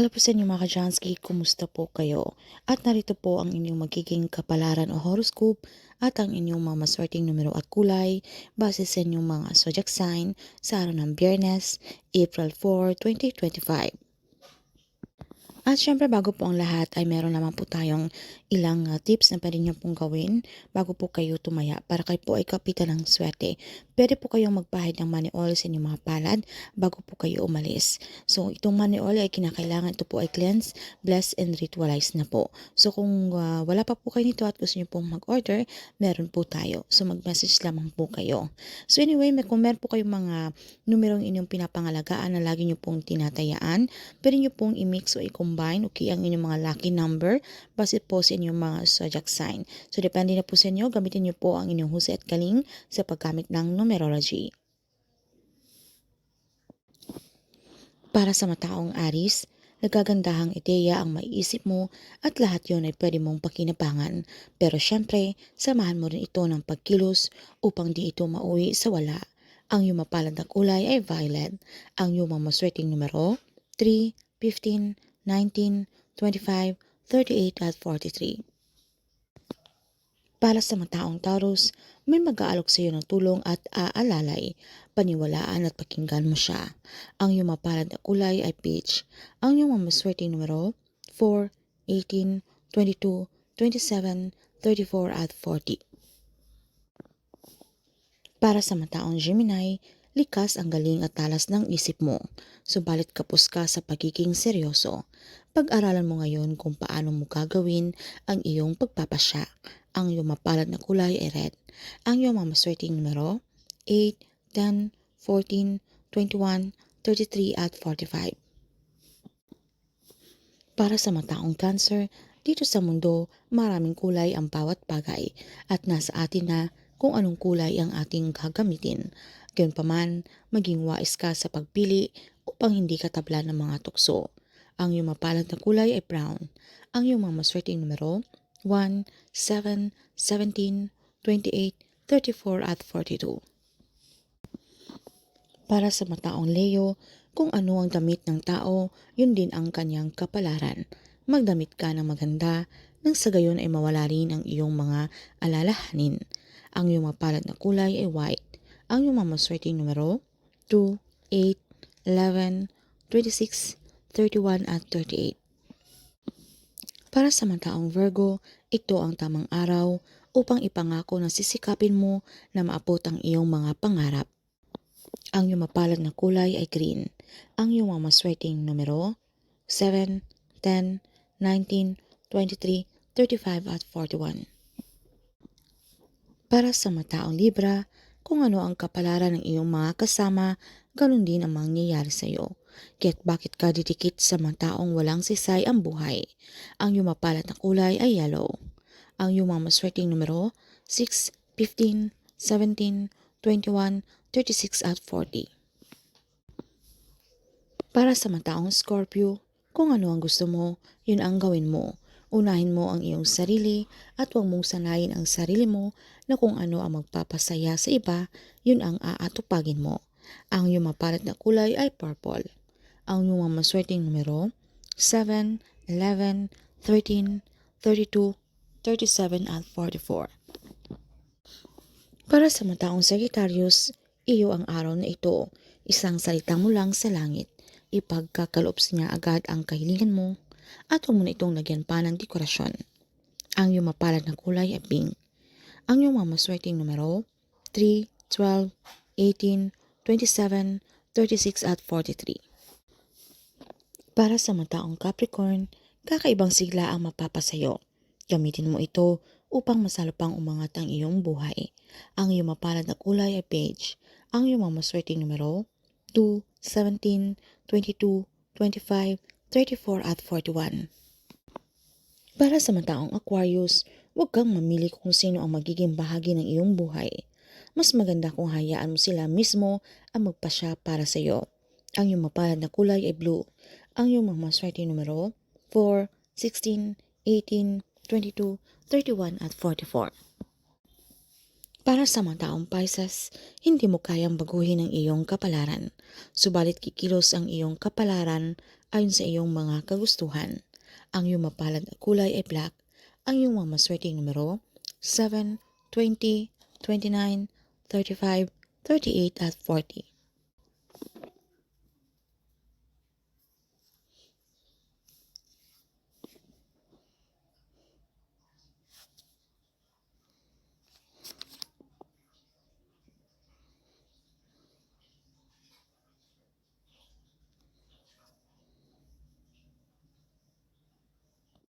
Hello po sa inyo mga Kajansky, kumusta po kayo? At narito po ang inyong magiging kapalaran o horoscope at ang inyong mga maswerteng numero at kulay base sa inyong mga zodiac sign sa araw ng Biyernes, April 4, 2025. At syempre bago po ang lahat ay meron naman po tayong ilang uh, tips na pwede nyo pong gawin bago po kayo tumaya para kayo po ay kapitan ng swerte. Pwede po kayong magpahid ng money oil sa inyong mga palad bago po kayo umalis. So itong money oil ay kinakailangan ito po ay cleanse, bless, and ritualize na po. So kung uh, wala pa po kayo nito at gusto nyo pong mag-order, meron po tayo. So mag-message lamang po kayo. So anyway, may, kung meron po kayong mga numerong inyong pinapangalagaan na lagi nyo pong tinatayaan, pwede nyo pong i-mix o i-combine okay, ang inyong mga lucky number base po sa inyong mga zodiac sign. So depende na po sa inyo, gamitin nyo po ang inyong husay at galing sa paggamit ng numerology. Para sa mataong Aris, nagagandahang ideya ang maiisip mo at lahat yon ay pwede mong pakinabangan. Pero syempre, samahan mo rin ito ng pagkilos upang di ito mauwi sa wala. Ang iyong mapalad na kulay ay violet. Ang iyong mga maswerteng numero 3, 15, 19, 25, 38 at 43. Para sa mataong Taurus, may mag-aalok sa iyo ng tulong at aalalay, paniwalaan at pakinggan mo siya. Ang iyong mapalad na kulay ay peach. Ang iyong mamaswerteng numero 4, 18, 22, 27, 34 at 40. Para sa mataong Gemini, likas ang galing at talas ng isip mo, subalit kapos ka sa pagiging seryoso. Pag-aralan mo ngayon kung paano mo gagawin ang iyong pagpapasya. Ang iyong mapalad na kulay ay red. Ang iyong mamaswerteng numero 8, 10, 14, 21, 33 at 45. Para sa mataong cancer, dito sa mundo, maraming kulay ang bawat bagay at nasa atin na kung anong kulay ang ating gagamitin. Gayunpaman, maging wais ka sa pagpili upang hindi ka tabla ng mga tukso. Ang iyong mapalad na kulay ay brown. Ang iyong mga maswerteng numero 1, 7, 17, 28, 34 at 42. Para sa mataong Leo, kung ano ang damit ng tao, yun din ang kanyang kapalaran. Magdamit ka ng maganda nang sa gayon ay mawala rin ang iyong mga alalahanin. Ang iyong mapalad na kulay ay white. Ang iyong mamaswerteng numero 2, 8, 11, 26, 31 at 38. Para sa mataong Virgo, ito ang tamang araw upang ipangako na sisikapin mo na maabot ang iyong mga pangarap. Ang iyong mapalad na kulay ay green. Ang iyong mga maswerteng numero 7, 10, 19, 23, 35 at 41. Para sa mataong Libra, kung ano ang kapalaran ng iyong mga kasama, ganun din ang mangyayari sa iyo. Kaya't bakit ka didikit sa mga taong walang sisay ang buhay? Ang iyong mapalat na kulay ay yellow. Ang iyong mga maswerteng numero 6, 15, 17, 21, 36 at 40. Para sa mataong Scorpio, kung ano ang gusto mo, yun ang gawin mo. Unahin mo ang iyong sarili at huwag mong sanayin ang sarili mo na kung ano ang magpapasaya sa iba, yun ang aatupagin mo. Ang iyong mapalat na kulay ay purple. Ang iyong mga maswerteng numero 7, 11, 13, 32, 37 at 44. Para sa mataong Sagittarius, iyo ang araw na ito. Isang salita mo lang sa langit. Ipagkakaloops niya agad ang kahilingan mo at huwag mo na itong lagyan pa ng dekorasyon. Ang iyong mapalad na kulay ay pink. Ang iyong mga numero 3, 12, 18, 27, 36 at 43. Para sa mataong Capricorn, kakaibang sigla ang mapapasayo. Gamitin mo ito upang masalo pang umangat ang iyong buhay. Ang iyong mapalad na kulay ay beige. Ang iyong mga numero 2, 17, 22, 25, 34 at 41. Para sa mataong Aquarius, huwag kang mamili kung sino ang magiging bahagi ng iyong buhay. Mas maganda kung hayaan mo sila mismo ang magpasya para sa iyo. Ang iyong mapalad na kulay ay blue. Ang iyong mga maswerte numero 4, 16, 18, 22, 31 at 44. Para sa mga taong Pisces, hindi mo kayang baguhin ang iyong kapalaran. Subalit kikilos ang iyong kapalaran ayon sa iyong mga kagustuhan. Ang iyong mapalad na kulay ay black. Ang iyong mga maswerteng numero 7, 20, 29, 35, 38 at 40.